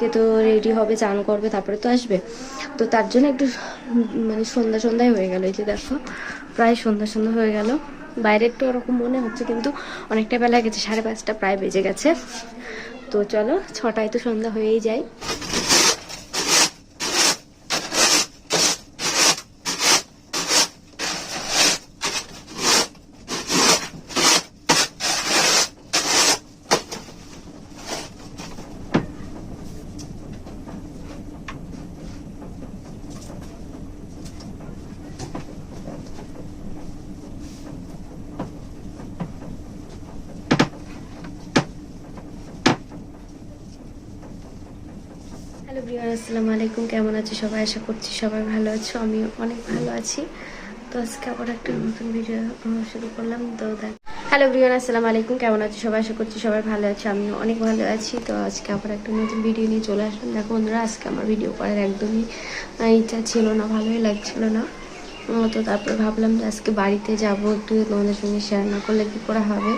কে তো রেডি হবে, চান করবে, তারপরে তো আসবে। তো তার জন্য একটু মানে সন্ধ্যা সন্ধ্যায় হয়ে গেল। এই যে দেখো, প্রায় সন্ধ্যা সন্ধ্যা হয়ে গেল। বাইরে একটু ওরকম মনে হচ্ছে, কিন্তু অনেকটা বেলা গেছে, সাড়ে পাঁচটা প্রায় বেজে গেছে। তো চলো, ছটায় তো সন্ধ্যা হয়েই যায়। হ্যালো ব্রিয়ান আসসালামু আলাইকুম। কেমন আছো সবাই? আশা করছি সবাই ভালো আছো। আমি অনেক ভালো আছি। তো আজকে আবার একটা নতুন ভিডিও শুরু করলাম। তো দেখ হ্যালো ব্রিয়ান আসসালামু আলাইকুম। কেমন আছো সবাই? আশা করছি সবাই ভালো আছো। আমিও অনেক ভালো আছি। তো আজকে আবার একটা নতুন ভিডিও নিয়ে চলে আসলাম। দেখো বন্ধুরা, আজকে আমার ভিডিও করার একদমই ইচ্ছা ছিল না, ভালোই লাগছিল না। তো তারপরে ভাবলাম যে আজকে বাড়িতে যাব একটু, তোমাদের সঙ্গে শেয়ার না করলে কী করে হবে?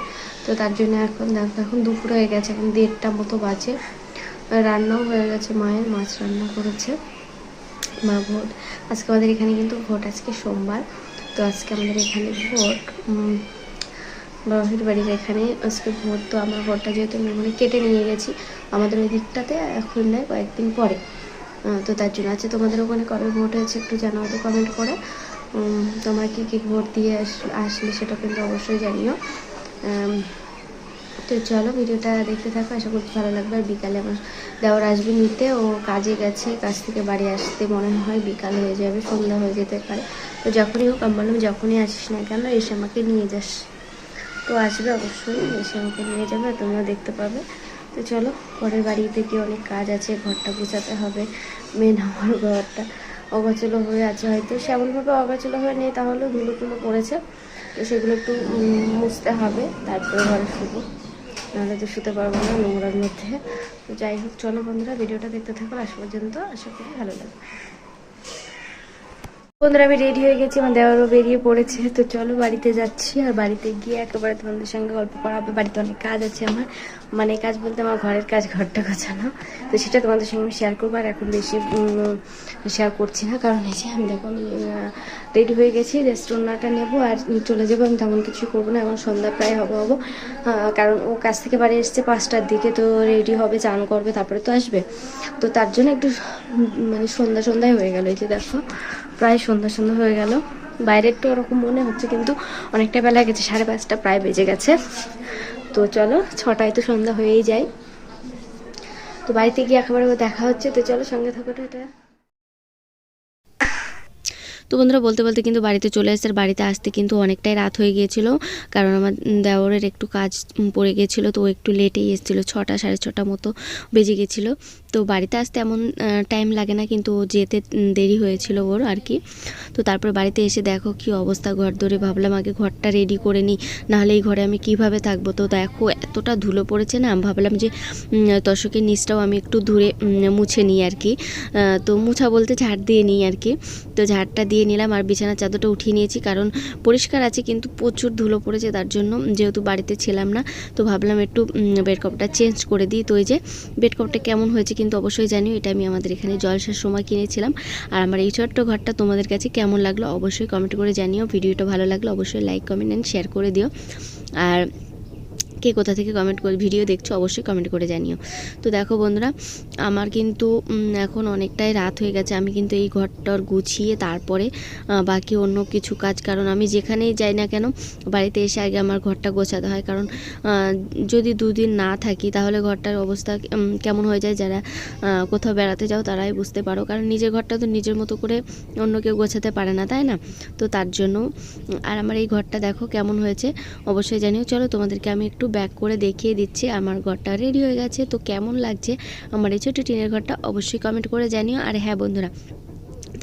তো তার জন্য এখন দেখো, এখন দুপুর হয়ে গেছে, এখন দেড়টা মতো বাজে। রান্নাও হয়ে গেছে মায়ের মাছ রান্না করেছে। মা ভোট। আজকে আমাদের এখানে কিন্তু ভোট আজকে সোমবার। তো আজকে আমাদের এখানে ভোট বাবাহির বাড়ির এখানে আজকে ভোট। তো আমার ভোটটা যেহেতু আমি ওখানে কেটে নিয়ে গেছি আমাদের ওই দিকটাতে এখন নেয় কয়েকদিন পরে। তো তার জন্য আছে তোমাদের ওখানে কবে ভোট হয়েছে একটু জানাও তো কমেন্ট করে। উম, কী কি ভোট দিয়ে আস- আসলে সেটা কিন্তু অবশ্যই জানিও। তো চলো ভিডিওটা দেখতে থাকো, আশা করছি ভালো লাগবে। আর বিকালে আমার দেওয়ার আসবে নিতে। ও কাজে গেছে, কাজ থেকে বাড়ি আসতে মনে হয় বিকাল হয়ে যাবে, সন্ধ্যা হয়ে যেতে পারে। তো যখনই হোক, আমি বললাম, যখনই আসিস না কেন, এসে আমাকে নিয়ে যাস। তো আসবে অবশ্যই, এসে আমাকে নিয়ে যাবে, তোমরা দেখতে পাবে। তো চলো পরের বাড়িতে গিয়ে অনেক কাজ আছে, ঘরটা গোছাতে হবে মেন আমার ঘরটা অগোছলো হয়ে আছে হয়তো। সেমনভাবে অগোছলো হয়ে নেই তাহলে ধুলো টুলো পড়েছে। তো সেগুলো একটু মুছতে হবে, তারপরে ঘরে শুবো নাহলে তো শুতে পারব না নোংরার মধ্যে। তো যাই হোক, চলো বন্ধুরা, ভিডিওটা দেখতে থাকো আজ পর্যন্ত। আশা করি ভালো লাগবে। বন্ধুরা, আমি রেডি হয়ে গেছি, আমার দেওয়ারও বেরিয়ে পড়েছে। তো চলো বাড়িতে যাচ্ছি, আর বাড়িতে গিয়ে একেবারে তোমাদের সঙ্গে গল্প করা হবে বাড়িতে অনেক কাজ আছে আমার। মানে কাজ বলতে আমার ঘরের কাজ, ঘরটা গোছানো। তো সেটা তোমাদের সঙ্গে আমি শেয়ার করব, আর এখন বেশি শেয়ার করছি না। কারণ এই যে আমি দেখো, আমি রেডি হয়ে গেছি রেস্টুরেন্টটা নেব, আর চলে যাব। আমি তেমন কিছু করব না, এখন সন্ধ্যা প্রায় হব হব। কারণ ও কাছ থেকে বাড়ি এসছে পাঁচটার দিকে, তো রেডি হবে, চান করবে, তারপরে তো আসবে। তো তার জন্য একটু মানে সন্ধ্যা সন্ধ্যায় হয়ে গেল। এই যে দেখো প্রায় সন্ধ্যা সন্ধ্যা হয়ে গেল। বাইরে একটু ওরকম মনে হচ্ছে, কিন্তু অনেকটা বেলা গেছে, সাড়ে পাঁচটা প্রায় বেজে গেছে। তো চলো, ছটায় তো সন্ধ্যা হয়েই যায়। তো বাড়িতে গিয়ে একেবারে দেখা হচ্ছে, তো চলো সঙ্গে থাকো এটা তো বন্ধুরা, বলতে বলতে কিন্তু বাড়িতে চলে আর বাড়িতে আসতে কিন্তু অনেকটাই রাত হয়ে গিয়েছিল। কারণ আমার দেওরের একটু কাজ পড়ে গিয়েছিল, তো ও একটু লেটেই এসেছিল, ছটা, সাড়ে ছটা মতো বেজে গেছিল তো বাড়িতে আসতে এমন টাইম লাগে না কিন্তু ও যেতে দেরি হয়েছিল ওর আর কি। তো তারপর বাড়িতে এসে দেখো কি অবস্থা ঘর ধরে ভাবলাম আগে ঘরটা রেডি করে নিই নাহলে এই ঘরে আমি কীভাবে থাকব? তো দেখো এতটা ধুলো পড়েছে না ভাবলাম যে উম, তোষকের নিচটাও আমি একটু ধুয়ে মুছে নিই আর কি। তো মুছা বলতে ঝাড় দিয়ে নিই আর কি। তো ঝাড়টা দিয়ে নিলাম আর বিছানার চাদরটা উঠিয়ে নিয়েছি কারণ পরিষ্কার আছে কিন্তু প্রচুর ধুলো পড়েছে তার জন্য যেহেতু বাড়িতে ছিলাম না তো ভাবলাম একটু বেড কভারটা চেঞ্জ করে দিই। তো এই যে বেড কভারটা কেমন হয়েছে কিন্তু অবশ্যই জানিও, এটা আমি আমাদের এখানে জলসার সময় কিনেছিলাম। আর আমার এই ছোট্ট ঘরটা তোমাদের কাছে কেমন লাগল অবশ্যই কমেন্ট করে জানিও। ভিডিওটা ভালো লাগল অবশ্যই লাইক কমেন্ট অ্যান্ড শেয়ার করে দিও। আর কে কোথা থেকে কমেন্ট করে ভিডিও দেখছ অবশ্যই কমেন্ট করে জানিও। তো দেখো বন্ধুরা, আমার কিন্তু এখন অনেকটাই রাত হয়ে গেছে, আমি কিন্তু এই ঘরটার গুছিয়ে তারপরে বাকি অন্য কিছু কাজ, কারণ আমি যেখানেই যাই না কেন, বাড়িতে এসে আগে আমার ঘরটা গোছাতে হয়, কারণ যদি দুদিন না থাকি, তাহলে ঘরটার অবস্থা কেমন হয়ে যায় যারা কোথাও বেড়াতে যাও, তারাই বুঝতে পারো। কারণ নিজের ঘরটা তো নিজের মতো করে অন্য কেউ গোছাতে পারে না, তাই না? তো তার জন্য, আর আমার এই ঘরটা দেখো কেমন হয়েছে, অবশ্যই জানিও। চলো তোমাদেরকে আমি একটু ব্যাক করে দেখিয়ে দিচ্ছি, আমার ঘরটা রেডি হয়ে গেছে। তো কেমন লাগছে আমার এই ছোটো টিনের ঘরটা অবশ্যই কমেন্ট করে জানিও। আর হ্যাঁ বন্ধুরা,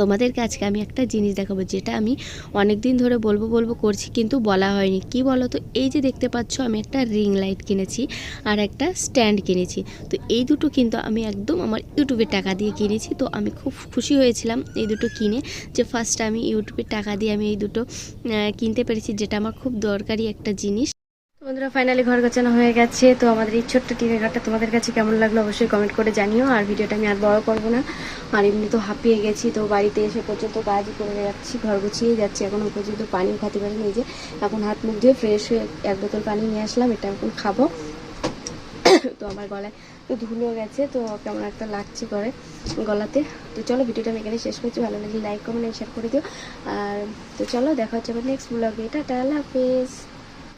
তোমাদেরকে আজকে আমি একটা জিনিস দেখাবো, যেটা আমি অনেক দিন ধরে বলব বলব করছি, কিন্তু বলা হয়নি। কি বলো তো এই যে দেখতে পাচ্ছ, আমি একটা রিং লাইট কিনেছি আর একটা স্ট্যান্ড কিনেছি। তো এই দুটো কিন্তু আমি একদম আমার ইউটিউবে টাকা দিয়ে কিনেছি। তো আমি খুব খুশি হয়েছিলাম এই দুটো কিনে, যে ফার্স্ট আমি ইউটিউবের টাকা দিয়ে আমি এই দুটো কিনতে পেরেছি, যেটা আমার খুব দরকারি একটা জিনিস। বন্ধুরা ফাইনালি ঘর গোছানো হয়ে গেছে। তো আমাদের এই ছোট্ট টিনের ঘরটা তোমাদের কাছে কেমন লাগল অবশ্যই কমেন্ট করে জানিও। আর ভিডিওটা আমি আর বড় করব না। আর এমনি তো হাঁপিয়ে গেছি, তো বাড়িতে এসে পর্যন্ত কাজই করে যাচ্ছি, ঘর গুছিয়েই যাচ্ছি। এখনও পর্যন্ত পানিও খাতে পারিনি, এই যে এখন হাত মুখ ধুয়ে ফ্রেশ হয়ে এক বোতল পানি নিয়ে আসলাম, এটা এখন খাব। তো আমার গলায় তো ধুলো গেছে, তো কেমন একটা লাগছে করে গলাতে। তো চলো ভিডিওটা আমি এখানে শেষ করছি। ভালো লাগলে লাইক কমেন্ট শেয়ার করে দিও। আর তো চলো, দেখা হচ্ছে আবার নেক্সট ব্লগে টাটা, আল্লাহ হাফেজ।